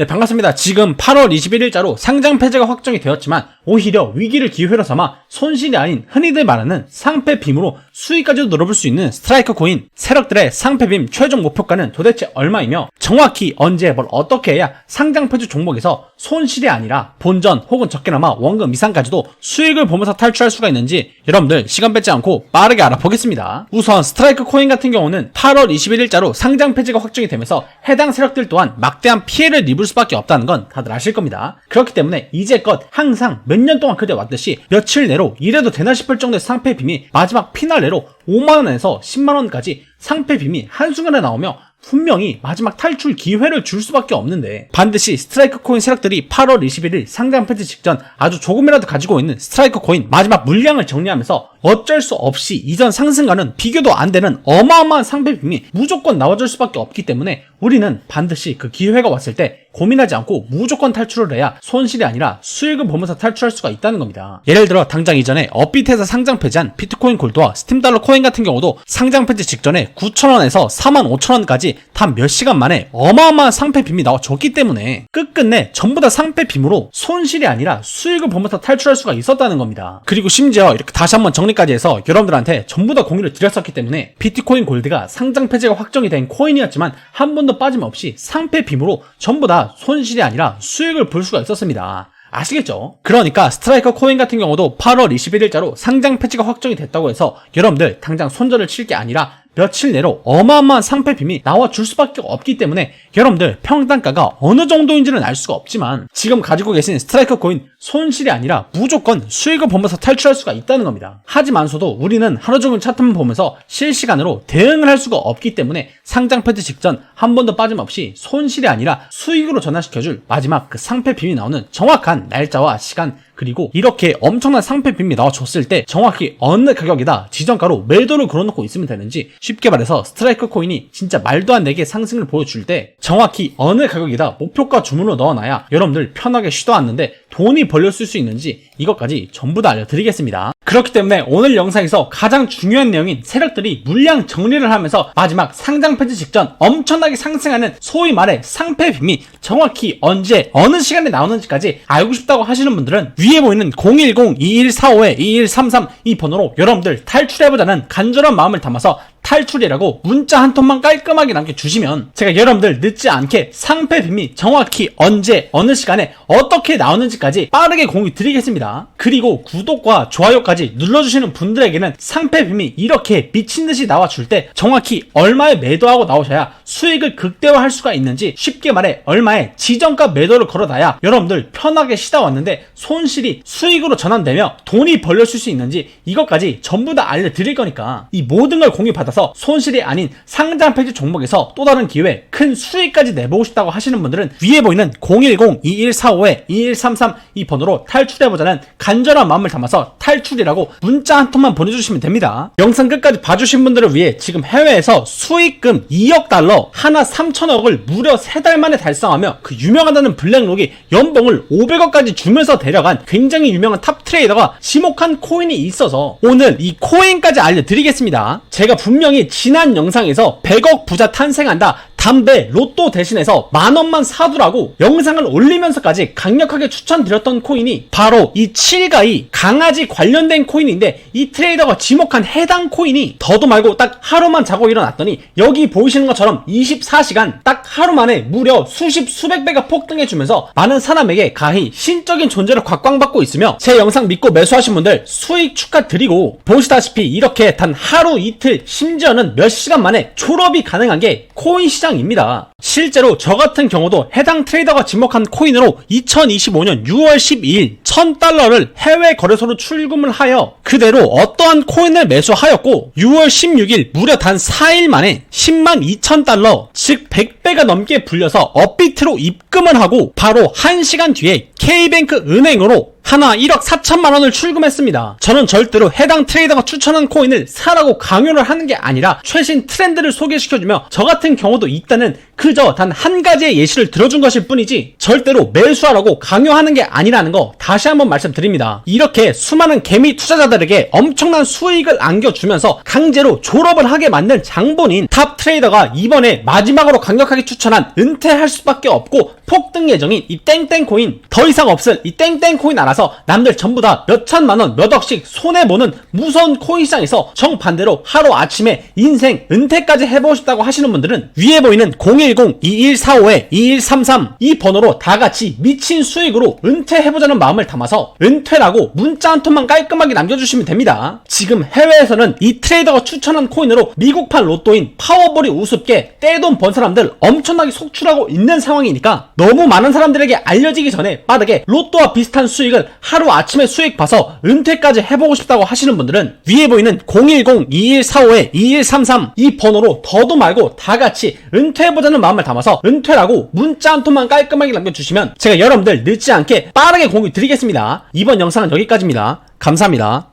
네, 반갑습니다. 지금 8월 21일자로 상장 폐지가 확정이 되었지만 오히려 위기를 기회로 삼아 손실이 아닌 흔히들 말하는 상패 빔으로 수익까지도 늘어볼 수 있는 스트라이크 코인 세력들의 상패 빔 최종 목표가는 도대체 얼마이며 정확히 언제 뭘 어떻게 해야 상장 폐지 종목에서 손실이 아니라 본전 혹은 적게나마 원금 이상까지도 수익을 보면서 탈출할 수가 있는지 여러분들 시간 뺏지 않고 빠르게 알아보겠습니다. 우선 스트라이크 코인 같은 경우는 8월 21일자로 상장 폐지가 확정이 되면서 해당 세력들 또한 막대한 피해를 입을 수밖에 없다는 건 다들 아실 겁니다. 그렇기 때문에 이제껏 항상 몇 년 동안 그래 왔듯이 며칠 내로 이래도 되나 싶을 정도의 상패 빔이 마지막 피날레로 5만원에서 10만원까지 상패 빔이 한순간에 나오며 분명히 마지막 탈출 기회를 줄 수밖에 없는데 반드시 스트라이크 코인 세력들이 8월 21일 상장 폐지 직전 아주 조금이라도 가지고 있는 스트라이크 코인 마지막 물량을 정리하면서 어쩔 수 없이 이전 상승과는 비교도 안 되는 어마어마한 상패 빔이 무조건 나와줄 수밖에 없기 때문에 우리는 반드시 그 기회가 왔을 때 고민하지 않고 무조건 탈출을 해야 손실이 아니라 수익을 보면서 탈출할 수가 있다는 겁니다. 예를 들어 당장 이전에 업비트에서 상장 폐지한 비트코인 골드와 스팀 달러 코인 같은 경우도 상장 폐지 직전에 9,000원에서 45,000원까지 단 몇 시간 만에 어마어마한 상패 빔이 나와줬기 때문에 끝끝내 전부 다 상패 빔으로 손실이 아니라 수익을 보면서 탈출할 수가 있었다는 겁니다. 그리고 심지어 이렇게 다시 한번 정리까지 해서 여러분들한테 전부 다 공유를 드렸었기 때문에 비트코인 골드가 상장 폐지가 확정이 된 코인이었지만 한 번도 빠짐없이 상패 빔으로 전부 다 손실이 아니라 수익을 볼 수가 있었습니다. 아시겠죠? 그러니까 스트라이커 코인 같은 경우도 8월 21일자로 상장 폐지가 확정이 됐다고 해서 여러분들 당장 손절을 칠 게 아니라 며칠 내로 어마어마한 상패 빔이 나와 줄 수밖에 없기 때문에 여러분들 평단가가 어느 정도인지는 알 수가 없지만 지금 가지고 계신 스트라이커 코인 손실이 아니라 무조건 수익을 보면서 탈출할 수가 있다는 겁니다. 하지만서도 우리는 하루 종일 차트만 보면서 실시간으로 대응을 할 수가 없기 때문에 상장 폐지 직전 한 번도 빠짐없이 손실이 아니라 수익으로 전환시켜줄 마지막 그 상패 빔이 나오는 정확한 날짜와 시간 그리고 이렇게 엄청난 상패 빔이 나와줬을 때 정확히 어느 가격이다 지정가로 매도를 걸어놓고 있으면 되는지 쉽게 말해서 스트라이크 코인이 진짜 말도 안 되게 상승을 보여줄 때 정확히 어느 가격이다 목표가 주문으로 넣어놔야 여러분들 편하게 쉬도 않는데 돈이 벌렸을 수 있는지 이것까지 전부 다 알려드리겠습니다. 그렇기 때문에 오늘 영상에서 가장 중요한 내용인 세력들이 물량 정리를 하면서 마지막 상장 폐지 직전 엄청나게 상승하는 소위 말해 상패 빔이 정확히 언제 어느 시간에 나오는지까지 알고 싶다고 하시는 분들은 위에 보이는 010-2145-2133 이 번호로 여러분들 탈출해보자는 간절한 마음을 담아서 탈출이라고 문자 한 통만 깔끔하게 남겨주시면 제가 여러분들 늦지 않게 상패 빔이 정확히 언제 어느 시간에 어떻게 나오는지까지 빠르게 공유 드리겠습니다. 그리고 구독과 좋아요까지 눌러주시는 분들에게는 상패 빔이 이렇게 미친듯이 나와줄 때 정확히 얼마에 매도하고 나오셔야 수익을 극대화할 수가 있는지 쉽게 말해 얼마에 지정가 매도를 걸어놔야 여러분들 편하게 쉬다 왔는데 손실이 수익으로 전환되며 돈이 벌려질 수 있는지 이것까지 전부 다 알려드릴 거니까 이 모든 걸 공유받아서 손실이 아닌 상장 폐지 종목에서 또 다른 기회 큰 수익까지 내보고 싶다고 하시는 분들은 위에 보이는 010-2145-2133 이 번호로 탈출해보자는 간절한 마음을 담아서 탈출이라고 문자 한 통만 보내주시면 됩니다. 영상 끝까지 봐주신 분들을 위해 지금 해외에서 수익금 2억 달러 하나 3천억을 무려 3달 만에 달성하며 그 유명하다는 블랙록이 연봉을 500억까지 주면서 데려간 굉장히 유명한 탑 트레이더가 지목한 코인이 있어서 오늘 이 코인까지 알려드리겠습니다. 제가 분명히 지난 영상에서 100억 부자 탄생한다 담배, 로또 대신해서 만 원만 사두라고 영상을 올리면서까지 강력하게 추천드렸던 코인이 바로 이 칠가이 강아지 관련된 코인인데 이 트레이더가 지목한 해당 코인이 더도 말고 딱 하루만 자고 일어났더니 여기 보이시는 것처럼 24시간 딱 하루 만에 무려 수십 수백 배가 폭등해주면서 많은 사람에게 가히 신적인 존재를 곽광받고 있으며 제 영상 믿고 매수하신 분들 수익 축하드리고 보시다시피 이렇게 단 하루 이틀 심지어는 몇 시간 만에 졸업이 가능한 게 코인 시장 시장입니다. 실제로 저 같은 경우도 해당 트레이더가 지목한 코인으로 2025년 6월 12일 1000달러를 해외 거래소로 출금을 하여 그대로 어떠한 코인을 매수하였고 6월 16일 무려 단 4일 만에 10만 2000달러 즉 100배가 넘게 불려서 업비트로 입금을 하고 바로 1시간 뒤에 K뱅크 은행으로 하나 1억 4천만 원을 출금했습니다. 저는 절대로 해당 트레이더가 추천한 코인을 사라고 강요를 하는 게 아니라 최신 트렌드를 소개시켜주며 저 같은 경우도 있다는 그저 단 한 가지의 예시를 들어준 것일 뿐이지 절대로 매수하라고 강요하는 게 아니라는 거 다시 한번 말씀드립니다. 이렇게 수많은 개미 투자자들에게 엄청난 수익을 안겨주면서 강제로 졸업을 하게 만든 장본인 탑 트레이더가 이번에 마지막으로 강력하게 추천한 은퇴할 수밖에 없고 폭등 예정인 이 땡땡 코인 더 이상 없을 이 땡땡 코인 알아서 남들 전부 다 몇 천만 원 몇 억씩 손해 보는 무서운 코인 시장에서 정반대로 하루 아침에 인생 은퇴까지 해보고 싶다고 하시는 분들은 위에 보이는 010-2145-2133 이 번호로 다 같이 미친 수익으로 은퇴해보자는 마음을 담아서 은퇴라고 문자 한 통만 깔끔하게 남겨주시면 됩니다. 지금 해외에서는 이 트레이더가 추천한 코인으로 미국판 로또인 파워볼이 우습게 떼돈 번 사람들 엄청나게 속출하고 있는 상황이니까 너무 많은 사람들에게 알려지기 전에 빠르게 로또와 비슷한 수익을 하루 아침에 수익 봐서 은퇴까지 해보고 싶다고 하시는 분들은 위에 보이는 010-2145-2133 이 번호로 더도 말고 다 같이 은퇴해보자는 마음을 담아서 은퇴라고 문자 한 통만 깔끔하게 남겨주시면 제가 여러분들 늦지 않게 빠르게 공유 드리겠습니다. 이번 영상은 여기까지입니다. 감사합니다.